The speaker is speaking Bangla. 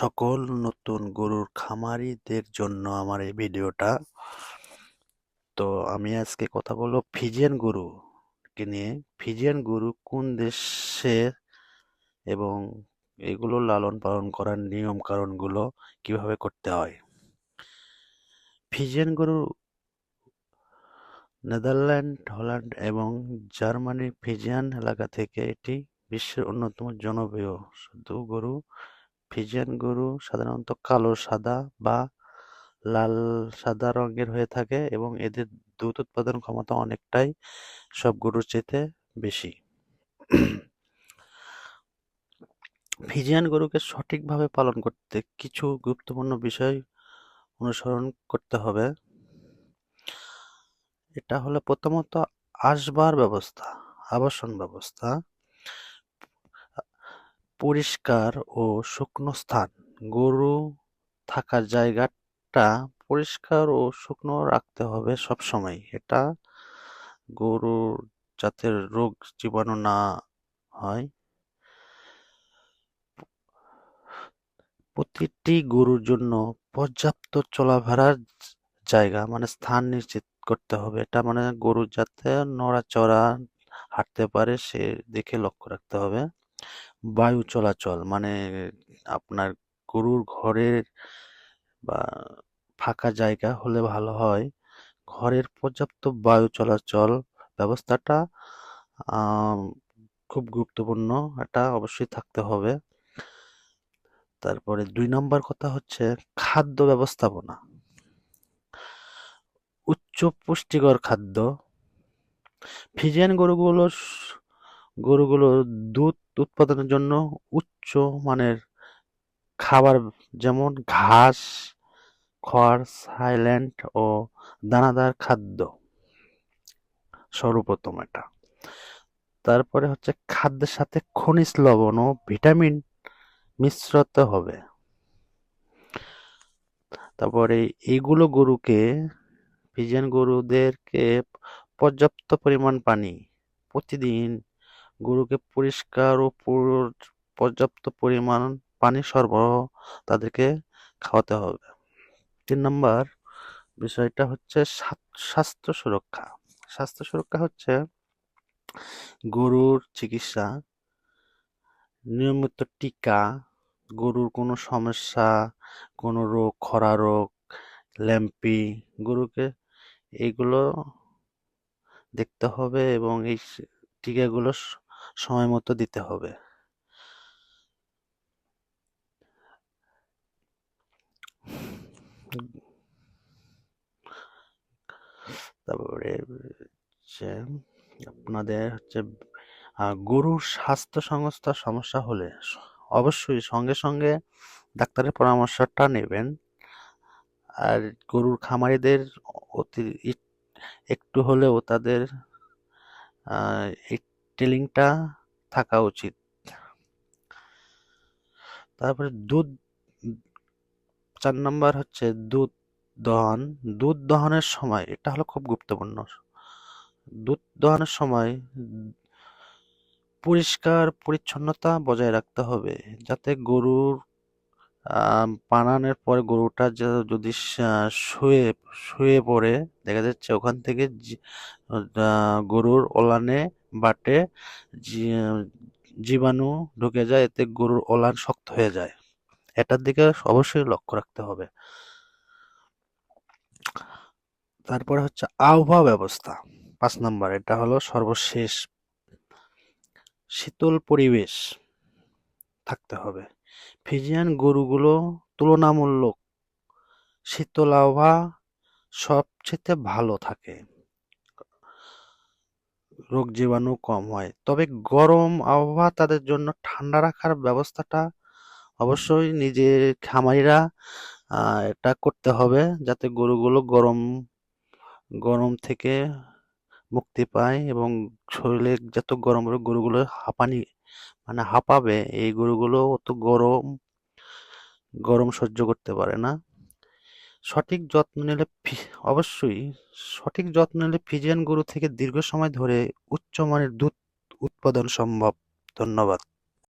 সকল নতুন গরুর খামারিদের জন্য আমার এই ভিডিওটা। তো আমি আজকে কথা বলব ফিজিয়ান গরুকে নিয়ে। ফিজিয়ান গরু কোন দেশের এবং এগুলো লালন পালন করার নিয়ম কারণগুলো কীভাবে করতে হয়? ফিজিয়ান গরু নেদারল্যান্ড, হল্যান্ড এবং জার্মানির ফিজিয়ান এলাকা থেকে এটি বিশ্বের অন্যতম জনপ্রিয়। শুধু গরু ফিজিয়ান গরু সাধারণত কালো, সাদা বা লাল, সাদা রঙের হয়ে থাকে এবং এদের দুধ উৎপাদন ক্ষমতা অনেকটাই সব গরুর চেয়ে বেশি। ফিজিয়ান গরুকে সঠিকভাবে পালন করতে কিছু গুরুত্বপূর্ণ বিষয় অনুসরণ করতে হবে। এটা হলো প্রথমত আসবার ব্যবস্থা, আবাসন ব্যবস্থা। পরিষ্কার ও শুকনো স্থান। গরু থাকার জায়গাটা পরিষ্কার ও শুকনো রাখতে হবে সব সময় এটা গরুর যাতে রোগ জীবাণু না হয়। প্রতিটি গরুর জন্য পর্যাপ্ত চলাফেরার জায়গা মানে স্থান নিশ্চিত করতে হবে। এটা মানে গরু যাতে নড়াচড়া, হাঁটতে পারে সে দেখে লক্ষ্য রাখতে হবে। বায়ু চলাচল মানে আপনার গরুর ঘরের বা ফাঁকা জায়গা হলে ভালো হয়। ঘরের পর্যাপ্ত বায়ু চলাচল ব্যবস্থাটা খুব গুরুত্বপূর্ণ, এটা অবশ্যই থাকতে হবে। তারপরে দুই নম্বর কথা হচ্ছে খাদ্য ব্যবস্থাপনা। উচ্চ পুষ্টিকর খাদ্য। ফিজিয়ান গরুগুলো গরুগুলো দুধ উৎপাদনের জন্য উচ্চ মানের খাবার যেমন ঘাস, খড় সাইল্যান্ড ও দানাদার খাদ্য। সর্বপ্রথম এটা। তারপরে হচ্ছে খাদ্যের সাথে খনিজ লবণ ও ভিটামিন মিশ্রতে হবে। তারপরে এইগুলো গরুকে ফিজিয়ান গরুদেরকে পর্যাপ্ত পরিমাণ পানি প্রতিদিন গরুকে পরিষ্কার ও পর্যাপ্ত পরিমাণ পানি সরবরাহ তাদেরকে খাওয়াতে হবে। তিন নম্বর বিষয়টা হচ্ছে স্বাস্থ্য সুরক্ষা। স্বাস্থ্য সুরক্ষা হচ্ছে গরুর চিকিৎসা, নিয়মিত টিকা, গরুর কোনো সমস্যা, কোনো রোগ, খরা রোগ, ল্যাম্পি, গরুকে এইগুলো দেখতে হবে এবং এই টিকাগুলো সময় মতো দিতে হবে। তারপরে হচ্ছে আপনাদের হচ্ছে গরুর স্বাস্থ্য সংস্থার সমস্যা হলে অবশ্যই সঙ্গে সঙ্গে ডাক্তারের পরামর্শটা নেবেন। আর গরুর খামারিদের অতি, একটু হলেও তাদের এই টেলিংটা থাকা উচিত। তারপরে দুধ, চার নম্বর হচ্ছে দুধ দহন। দুধ দহনের সময়, এটা হলো খুব গুরুত্বপূর্ণ। দুধ দহনের সময় পরিষ্কার পরিচ্ছন্নতা বজায় রাখতে হবে, যাতে গরুর পানানের পরে গরুটা যদি শুয়ে শুয়ে পড়ে, দেখা যাচ্ছে ওখান থেকে গরুর ওলানে বাটে জীবাণু ঢুকে যায়, এতে গরুর ওলান শক্ত হয়ে যায়। এটার দিকে অবশ্যই লক্ষ্য রাখতে হবে। তারপরে হচ্ছে আবহাওয়া ব্যবস্থা। পাঁচ নম্বর, এটা হলো সর্বশেষ শীতল পরিবেশ থাকতে হবে। ফিজিয়ান গরুগুলো তুলনামূলক শীতল আবহাওয়া সবচেয়ে ভালো থাকে। রোগ জীবাণু কম হয়। তবে গরম আবহাওয়া তাদের জন্য ঠান্ডা রাখার ব্যবস্থাটা অবশ্যই নিজের খামারিরা এটা করতে হবে যাতে গরুগুলো গরম গরম থেকে মুক্তি পায় এবং শরীরে যত গরম গরুগুলো হাঁপানি মানে হাঁপাবে, এই গরুগুলো অত গরম গরম সহ্য করতে পারে না। সঠিক যত্ন নিলে অবশ্যই সঠিক যত্ন নিলে ফিজিয়ান গরু থেকে দীর্ঘ সময় ধরে উচ্চমানের দুধ উৎপাদন সম্ভব। ধন্যবাদ।